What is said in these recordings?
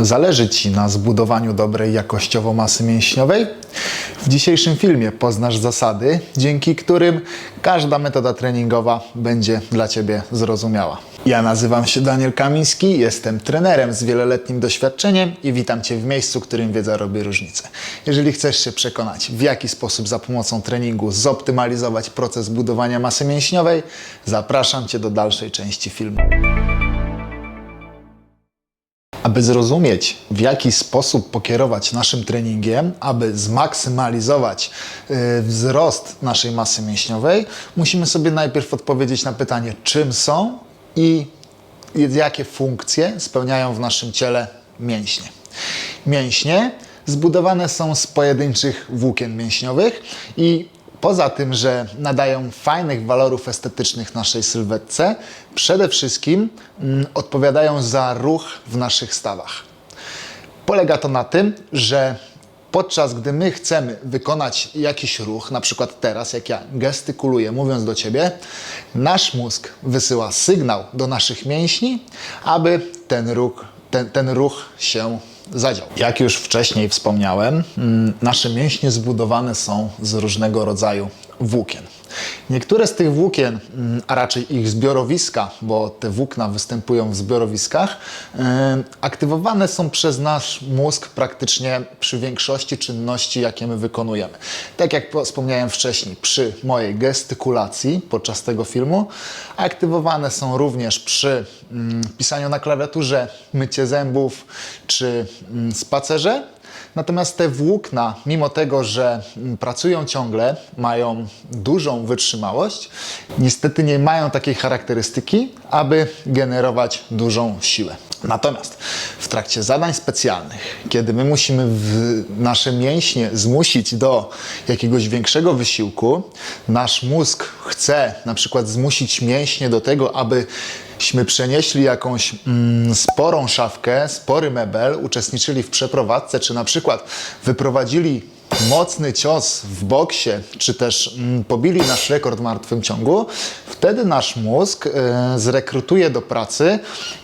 Zależy Ci na zbudowaniu dobrej jakościowo masy mięśniowej? W dzisiejszym filmie poznasz zasady, dzięki którym każda metoda treningowa będzie dla Ciebie zrozumiała. Ja nazywam się Daniel Kamiński, jestem trenerem z wieloletnim doświadczeniem i witam Cię w miejscu, w którym wiedza robi różnicę. Jeżeli chcesz się przekonać, w jaki sposób za pomocą treningu zoptymalizować proces budowania masy mięśniowej, zapraszam Cię do dalszej części filmu. Aby zrozumieć, w jaki sposób pokierować naszym treningiem, aby zmaksymalizować y, wzrost naszej masy mięśniowej, musimy sobie najpierw odpowiedzieć na pytanie, czym są i jakie funkcje spełniają w naszym ciele mięśnie. Mięśnie zbudowane są z pojedynczych włókien mięśniowych i Poza tym, że nadają fajnych walorów estetycznych naszej sylwetce, przede wszystkim mm, odpowiadają za ruch w naszych stawach. Polega to na tym, że podczas gdy my chcemy wykonać jakiś ruch, na przykład teraz, jak ja gestykuluję, mówiąc do ciebie, nasz mózg wysyła sygnał do naszych mięśni, aby ten ruch, ten, ten ruch się zadział. Jak już wcześniej wspomniałem, mm, nasze mięśnie zbudowane są z różnego rodzaju włókien. Niektóre z tych włókien, mm, a raczej ich zbiorowiska, bo te włókna występują w zbiorowiskach, yy, aktywowane są przez nasz mózg praktycznie przy większości czynności, jakie my wykonujemy. Tak jak wspomniałem wcześniej, przy mojej gestykulacji podczas tego filmu, aktywowane są również przy mm, pisaniu na klawiaturze, mycie zębów czy mm, spacerze. Natomiast te włókna, mimo tego, że pracują ciągle, mają dużą wytrzymałość, niestety nie mają takiej charakterystyki, aby generować dużą siłę. Natomiast w trakcie zadań specjalnych, kiedy my musimy nasze mięśnie zmusić do jakiegoś większego wysiłku, nasz mózg chce na przykład zmusić mięśnie do tego, aby śmy przenieśli jakąś mm, sporą szafkę, spory mebel, uczestniczyli w przeprowadzce, czy na przykład wyprowadzili mocny cios w boksie, czy też mm, pobili nasz rekord w martwym ciągu, wtedy nasz mózg y, zrekrutuje do pracy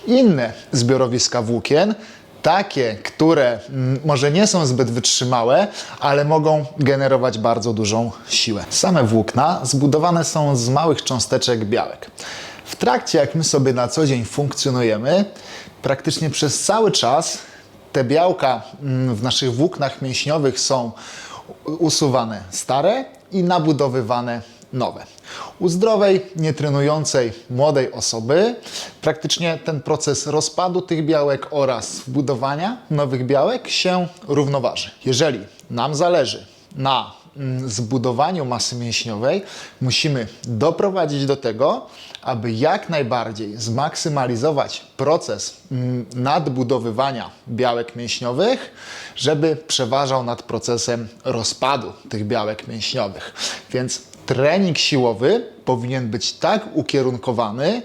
inne zbiorowiska włókien, takie, które mm, może nie są zbyt wytrzymałe, ale mogą generować bardzo dużą siłę. Same włókna zbudowane są z małych cząsteczek białek. W trakcie, jak my sobie na co dzień funkcjonujemy, praktycznie przez cały czas te białka mm, w naszych włóknach mięśniowych są usuwane stare i nabudowywane nowe. U zdrowej, nietrenującej młodej osoby praktycznie ten proces rozpadu tych białek oraz budowania nowych białek się równoważy. Jeżeli nam zależy na zbudowaniu masy mięśniowej, musimy doprowadzić do tego, aby jak najbardziej zmaksymalizować proces mm, nadbudowywania białek mięśniowych, żeby przeważał nad procesem rozpadu tych białek mięśniowych. Więc trening siłowy powinien być tak ukierunkowany,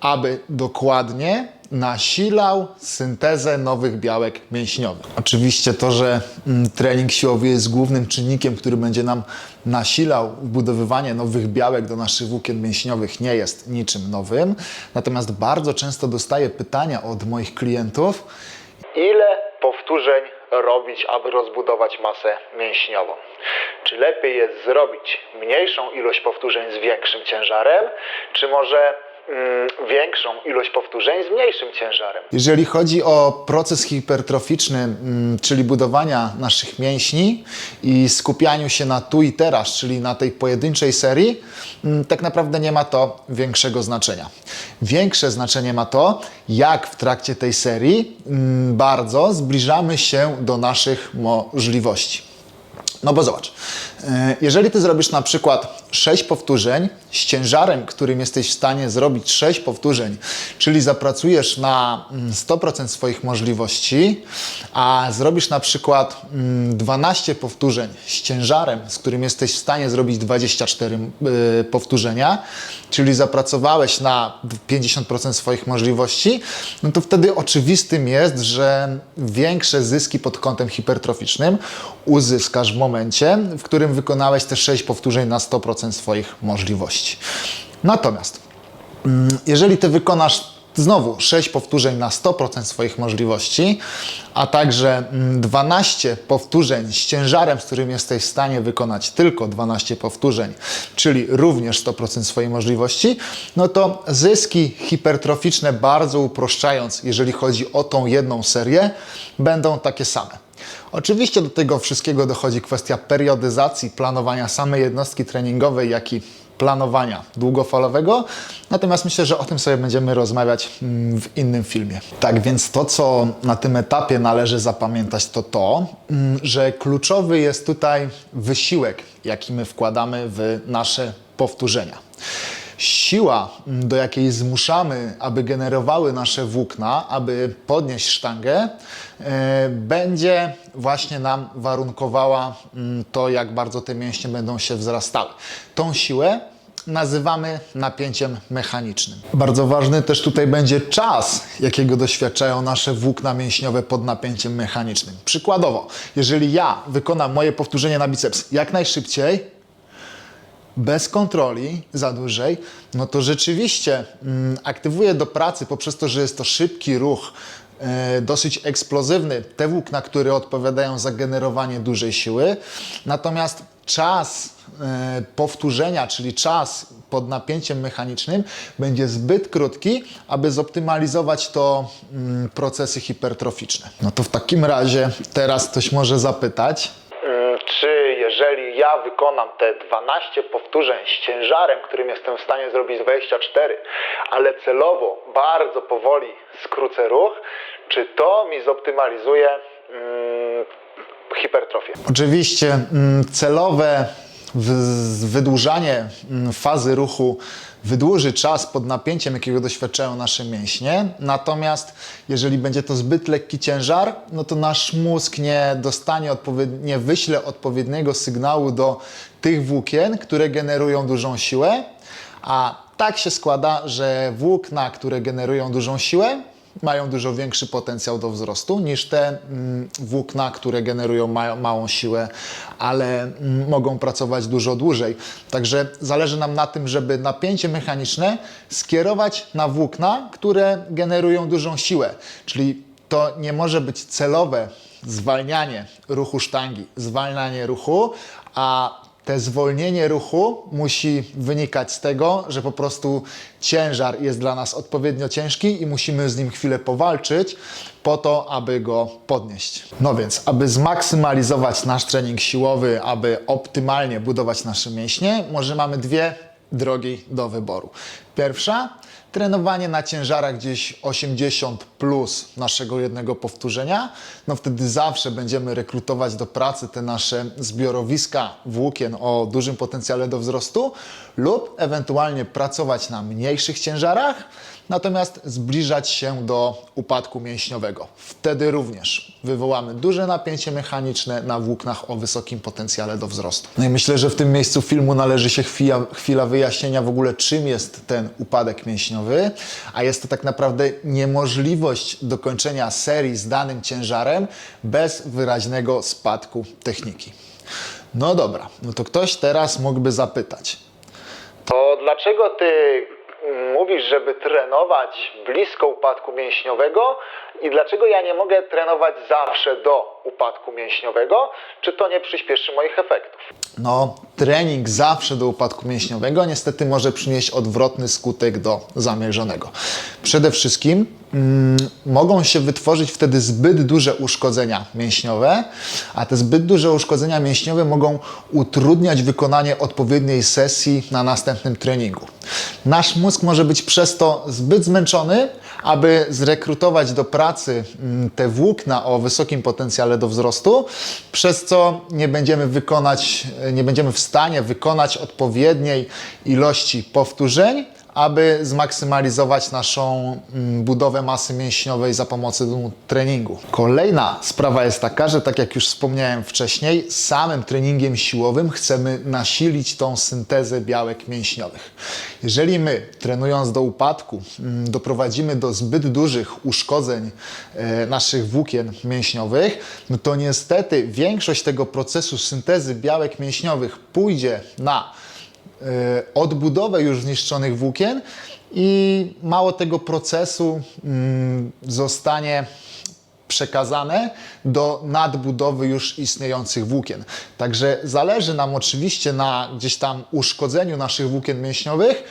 aby dokładnie nasilał syntezę nowych białek mięśniowych. Oczywiście to, że mm, trening siłowy jest głównym czynnikiem, który będzie nam nasilał wbudowywanie nowych białek do naszych włókien mięśniowych nie jest niczym nowym. Natomiast bardzo często dostaję pytania od moich klientów, ile powtórzeń robić, aby rozbudować masę mięśniową. Czy lepiej jest zrobić mniejszą ilość powtórzeń z większym ciężarem, czy może większą ilość powtórzeń z mniejszym ciężarem. Jeżeli chodzi o proces hipertroficzny, mm, czyli budowania naszych mięśni i skupianiu się na tu i teraz, czyli na tej pojedynczej serii, mm, tak naprawdę nie ma to większego znaczenia. Większe znaczenie ma to, jak w trakcie tej serii mm, bardzo zbliżamy się do naszych możliwości. No bo zobacz, jeżeli ty zrobisz na przykład 6 powtórzeń z ciężarem, którym jesteś w stanie zrobić 6 powtórzeń, czyli zapracujesz na 100% mm, swoich możliwości, a zrobisz na przykład 12 mm, powtórzeń z ciężarem, z którym jesteś w stanie zrobić 24 e, powtórzenia, czyli zapracowałeś na 50% swoich możliwości, no to wtedy oczywistym jest, że większe zyski pod kątem hipertroficznym uzyskasz w momencie, w którym wykonałeś te 6 powtórzeń na 100% swoich możliwości. Natomiast mm, jeżeli ty wykonasz Znowu 6 powtórzeń na 100% swoich możliwości, a także mm, 12 powtórzeń z ciężarem, z którym jesteś w stanie wykonać tylko 12 powtórzeń, czyli również 100% swojej możliwości, no to zyski hipertroficzne, bardzo uproszczając, jeżeli chodzi o tą jedną serię, będą takie same. Oczywiście do tego wszystkiego dochodzi kwestia periodyzacji, planowania samej jednostki treningowej, jak i planowania długofalowego. Natomiast myślę, że o tym sobie będziemy rozmawiać mm, w innym filmie. Tak więc to, co na tym etapie należy zapamiętać, to to, mm, że kluczowy jest tutaj wysiłek, jaki my wkładamy w nasze powtórzenia. Siła, mm, do jakiej zmuszamy, aby generowały nasze włókna, aby podnieść sztangę, e, będzie właśnie nam warunkowała mm, to, jak bardzo te mięśnie będą się wzrastały. Tą siłę nazywamy napięciem mechanicznym. Bardzo ważny też tutaj będzie czas, jakiego doświadczają nasze włókna mięśniowe pod napięciem mechanicznym. Przykładowo, jeżeli ja wykonam moje powtórzenie na biceps jak najszybciej, bez kontroli za dłużej, no to rzeczywiście mm, aktywuje do pracy poprzez to, że jest to szybki ruch, e, dosyć eksplozywny, te włókna, które odpowiadają za generowanie dużej siły. Natomiast czas e, powtórzenia, czyli czas pod napięciem mechanicznym będzie zbyt krótki, aby zoptymalizować to mm, procesy hipertroficzne. No to w takim razie teraz ktoś może zapytać, Mm, czy jeżeli ja wykonam te 12 powtórzeń z ciężarem, którym jestem w stanie zrobić 24, ale celowo bardzo powoli skrócę ruch, czy to mi zoptymalizuje mm, hipertrofię? Oczywiście mm, celowe wydłużanie mm, fazy ruchu wydłuży czas pod napięciem, jakiego doświadczają nasze mięśnie. Natomiast jeżeli będzie to zbyt lekki ciężar, no to nasz mózg nie dostanie odpowiednie, nie wyśle odpowiedniego sygnału do tych włókien, które generują dużą siłę. A tak się składa, że włókna, które generują dużą siłę, mają dużo większy potencjał do wzrostu niż te mm, włókna, które generują ma małą siłę, ale mm, mogą pracować dużo dłużej. Także zależy nam na tym, żeby napięcie mechaniczne skierować na włókna, które generują dużą siłę. Czyli to nie może być celowe zwalnianie ruchu sztangi, zwalnianie ruchu, a te zwolnienie ruchu musi wynikać z tego, że po prostu ciężar jest dla nas odpowiednio ciężki i musimy z nim chwilę powalczyć po to, aby go podnieść. No więc, aby zmaksymalizować nasz trening siłowy, aby optymalnie budować nasze mięśnie, może mamy dwie drogi do wyboru. Pierwsza, trenowanie na ciężarach gdzieś 80 plus naszego jednego powtórzenia, no wtedy zawsze będziemy rekrutować do pracy te nasze zbiorowiska włókien o dużym potencjale do wzrostu lub ewentualnie pracować na mniejszych ciężarach, natomiast zbliżać się do upadku mięśniowego. Wtedy również wywołamy duże napięcie mechaniczne na włóknach o wysokim potencjale do wzrostu. No i myślę, że w tym miejscu filmu należy się chwila, chwila wyjaśnienia w ogóle, czym jest ten upadek mięśniowy, a jest to tak naprawdę niemożliwość dokończenia serii z danym ciężarem bez wyraźnego spadku techniki. No dobra, no to ktoś teraz mógłby zapytać, to dlaczego ty mówisz, żeby trenować blisko upadku mięśniowego i dlaczego ja nie mogę trenować zawsze do upadku mięśniowego? Czy to nie przyspieszy moich efektów? No, trening zawsze do upadku mięśniowego niestety może przynieść odwrotny skutek do zamierzonego. Przede wszystkim mm, mogą się wytworzyć wtedy zbyt duże uszkodzenia mięśniowe, a te zbyt duże uszkodzenia mięśniowe mogą utrudniać wykonanie odpowiedniej sesji na następnym treningu. Nasz mózg może być przez to zbyt zmęczony, aby zrekrutować do pracy mm, te włókna o wysokim potencjale do wzrostu, przez co nie będziemy wykonać, nie będziemy w stanie wykonać odpowiedniej ilości powtórzeń, aby zmaksymalizować naszą mm, budowę masy mięśniowej za pomocą treningu. Kolejna sprawa jest taka, że tak jak już wspomniałem wcześniej, samym treningiem siłowym chcemy nasilić tą syntezę białek mięśniowych. Jeżeli my, trenując do upadku, mm, doprowadzimy do zbyt dużych uszkodzeń e, naszych włókien mięśniowych, no to niestety większość tego procesu syntezy białek mięśniowych pójdzie na odbudowę już zniszczonych włókien i mało tego procesu mm, zostanie przekazane do nadbudowy już istniejących włókien. Także zależy nam oczywiście na gdzieś tam uszkodzeniu naszych włókien mięśniowych,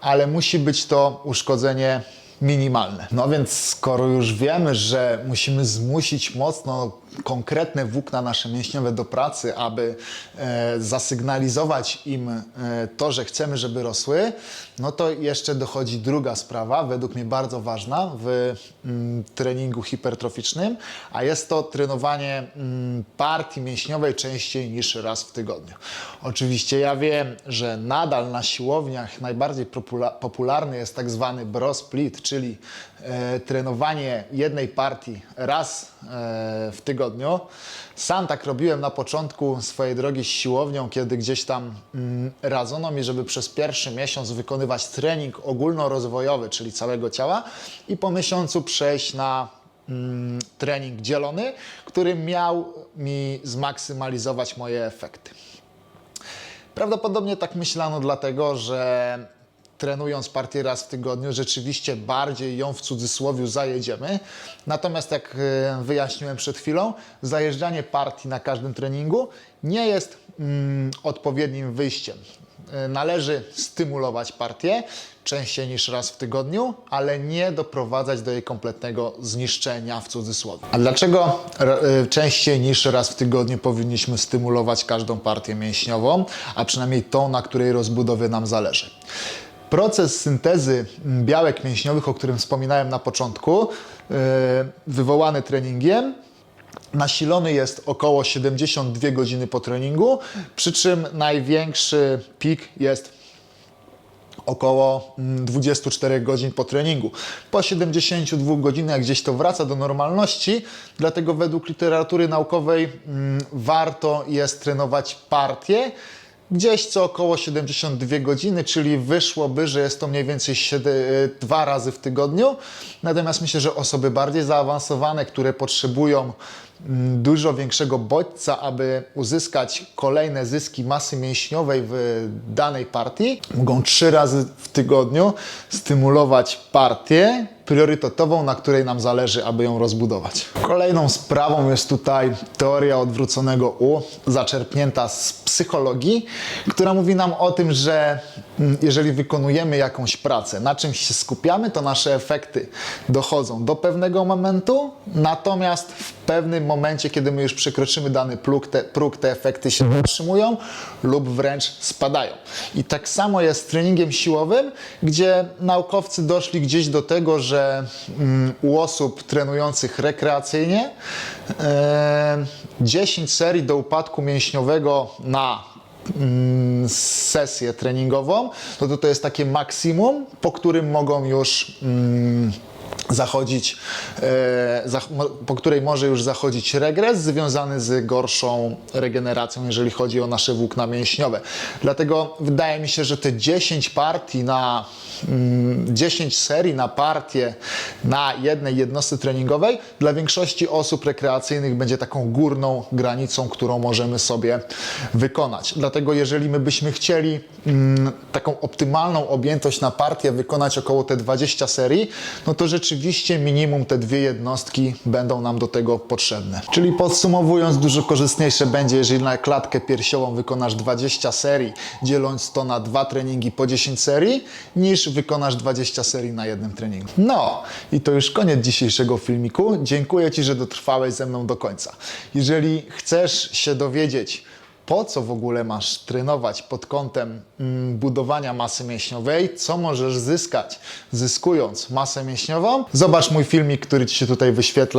ale musi być to uszkodzenie minimalne. No więc skoro już wiemy, że musimy zmusić mocno konkretne włókna nasze mięśniowe do pracy, aby e, zasygnalizować im e, to, że chcemy, żeby rosły, no to jeszcze dochodzi druga sprawa, według mnie bardzo ważna w mm, treningu hipertroficznym, a jest to trenowanie mm, partii mięśniowej częściej niż raz w tygodniu. Oczywiście ja wiem, że nadal na siłowniach najbardziej popula- popularny jest tak zwany bro split, czyli e, trenowanie jednej partii raz w tygodniu. Sam tak robiłem na początku swojej drogi z siłownią, kiedy gdzieś tam mm, radzono mi, żeby przez pierwszy miesiąc wykonywać trening ogólnorozwojowy, czyli całego ciała i po miesiącu przejść na mm, trening dzielony, który miał mi zmaksymalizować moje efekty. Prawdopodobnie tak myślano dlatego, że trenując partię raz w tygodniu, rzeczywiście bardziej ją w cudzysłowie zajedziemy. Natomiast jak e, wyjaśniłem przed chwilą, zajeżdżanie partii na każdym treningu nie jest mm, odpowiednim wyjściem. E, Należy stymulować partię częściej niż raz w tygodniu, ale nie doprowadzać do jej kompletnego zniszczenia w cudzysłowie. A dlaczego y, częściej niż raz w tygodniu powinniśmy stymulować każdą partię mięśniową, a przynajmniej tą, na której rozbudowie nam zależy? Proces syntezy mm, białek mięśniowych, o którym wspominałem na początku, y, wywołany treningiem, nasilony jest około 72 godziny po treningu, przy czym największy pik jest około mm, 24 godzin po treningu. Po 72 godzinach gdzieś to wraca do normalności, dlatego według literatury naukowej mm, warto jest trenować partię gdzieś co około 72 godziny, czyli wyszłoby, że jest to mniej więcej 7, dwa razy w tygodniu. Natomiast myślę, że osoby bardziej zaawansowane, które potrzebują mm, dużo większego bodźca, aby uzyskać kolejne zyski masy mięśniowej w danej partii, mogą trzy razy w tygodniu stymulować partię priorytetową, na której nam zależy, aby ją rozbudować. Kolejną sprawą jest tutaj teoria odwróconego U, zaczerpnięta z psychologii, która mówi nam o tym, że mm, jeżeli wykonujemy jakąś pracę, na czymś się skupiamy, to nasze efekty dochodzą do pewnego momentu, natomiast w pewnym momencie, kiedy my już przekroczymy dany próg, te, próg, te efekty się zatrzymują lub wręcz spadają. I tak samo jest z treningiem siłowym, gdzie naukowcy doszli gdzieś do tego, że mm, u osób trenujących rekreacyjnie e, 10 serii do upadku mięśniowego na mm, sesję treningową, no to to jest takie maksimum, po którym mogą już mm, zachodzić, e, po której może już zachodzić regres związany z gorszą regeneracją, jeżeli chodzi o nasze włókna mięśniowe. Dlatego wydaje mi się, że te 10 partii na mm, 10 serii na partię na jednej jednostce treningowej dla większości osób rekreacyjnych będzie taką górną granicą, którą możemy sobie wykonać. Dlatego jeżeli my byśmy chcieli mm, taką optymalną objętość na partię wykonać około te 20 serii, no to rzeczywiście minimum te dwie jednostki będą nam do tego potrzebne. Czyli podsumowując, dużo korzystniejsze będzie, jeżeli na klatkę piersiową wykonasz 20 serii, dzieląc to na dwa treningi po 10 serii, niż wykonasz 20 serii na jednym treningu. No i to już koniec dzisiejszego filmiku. Dziękuję Ci, że dotrwałeś ze mną do końca. Jeżeli chcesz się dowiedzieć, po co w ogóle masz trenować pod kątem mm, budowania masy mięśniowej, co możesz zyskać zyskując masę mięśniową, zobacz mój filmik, który Ci się tutaj wyświetla